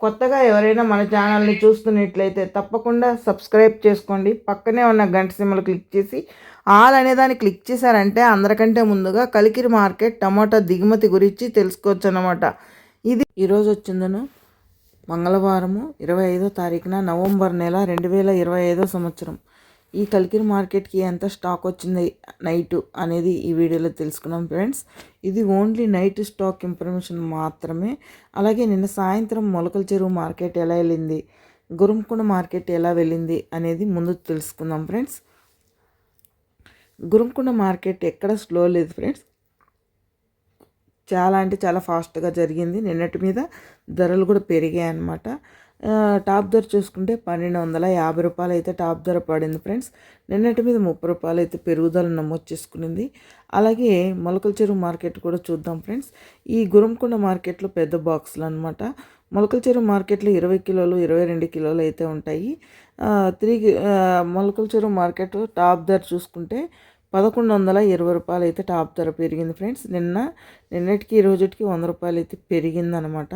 కొత్తగా ఎవరైనా మన ఛానల్ని చూస్తున్నట్లయితే తప్పకుండా సబ్స్క్రైబ్ చేసుకోండి. పక్కనే ఉన్న గంట సిమ్మలు క్లిక్ చేసి ఆల్ అనే దాన్ని క్లిక్ చేశారంటే అందరికంటే ముందుగా కలికిరి మార్కెట్ టమాటా దిగుమతి గురించి తెలుసుకోవచ్చు అన్నమాట ఇది ఈరోజు వచ్చిందను. మంగళవారము ఇరవై ఐదో తారీఖున నవంబర్ నెల రెండు వేల ఇరవై ఐదో సంవత్సరం. ఈ కలికిరి మార్కెట్కి ఎంత స్టాక్ వచ్చింది నైట్ అనేది ఈ వీడియోలో తెలుసుకున్నాం ఫ్రెండ్స్. ఇది ఓన్లీ నైట్ స్టాక్ ఇన్ఫర్మేషన్ మాత్రమే. అలాగే నిన్న సాయంత్రం మొలకల చెరువు మార్కెట్ ఎలా వెళ్ళింది గురుంకొండ మార్కెట్ ఎలా వెళ్ళింది అనేది ముందు తెలుసుకుందాం ఫ్రెండ్స్. గురుంకొండ మార్కెట్ ఎక్కడ స్లో లేదు ఫ్రెండ్స్. చాలా అంటే చాలా ఫాస్ట్గా జరిగింది. నిన్నటి మీద ధరలు కూడా పెరిగాయి అన్నమాట. టాప్ ధర చూసుకుంటే పన్నెండు వందల యాభై రూపాయలు అయితే టాప్ ధర పడింది ఫ్రెండ్స్. నిన్నటి మీద ముప్పై రూపాయలు అయితే పెరుగుదల నమోదు చేసుకునింది. అలాగే మొలకల చెరువు మార్కెట్ కూడా చూద్దాం ఫ్రెండ్స్. ఈ గురంకొండ మార్కెట్లో పెద్ద బాక్సులు అనమాట మొలకల చెరువు మార్కెట్లో ఇరవై కిలోలు ఇరవై రెండు కిలోలు అయితే ఉంటాయి. త్రీ మొలకల చెరువు మార్కెట్ టాప్ ధర చూసుకుంటే పదకొండు వందల ఇరవై రూపాయలు అయితే టాప్ ధర పెరిగింది ఫ్రెండ్స్. నిన్న నిన్నటికి ఈ రోజుకి వంద రూపాయలు అయితే పెరిగిందనమాట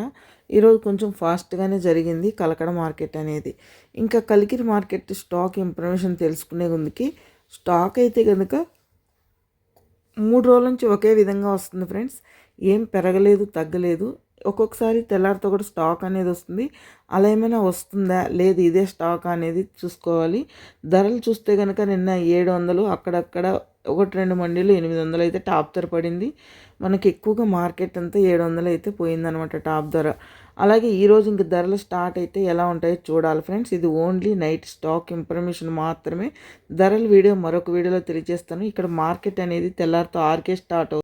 ఈరోజు కొంచెం ఫాస్ట్గానే జరిగింది కలకడ మార్కెట్ అనేది. ఇంకా కలికిరి మార్కెట్ స్టాక్ ఇన్ఫర్మేషన్ తెలుసుకునే ఉందికి స్టాక్ అయితే కనుక మూడు రోజుల నుంచి ఒకే విధంగా వస్తుంది ఫ్రెండ్స్. ఏం పెరగలేదు తగ్గలేదు. ఒక్కొక్కసారి తెల్లారితో కూడా స్టాక్ అనేది వస్తుంది. అలా ఏమైనా వస్తుందా? లేదు ఇదే స్టాక్ అనేది చూసుకోవాలి. ధరలు చూస్తే కనుక నిన్న ఏడు వందలు అక్కడక్కడ ఒకటి రెండు మండీలు ఎనిమిది వందలు అయితే టాప్ ధర పడింది. మనకి ఎక్కువగా మార్కెట్ అంతా ఏడు వందలు అయితే పోయిందనమాట టాప్ ధర. అలాగే ఈరోజు ఇంక ధరలు స్టార్ట్ అయితే ఎలా ఉంటాయో చూడాలి ఫ్రెండ్స్. ఇది ఓన్లీ నైట్ స్టాక్ ఇన్ఫర్మేషన్ మాత్రమే. ధరల వీడియో మరొక వీడియోలో తెలియజేస్తాను. ఇక్కడ మార్కెట్ అనేది తెల్లారితో ఆర్కే స్టార్ట్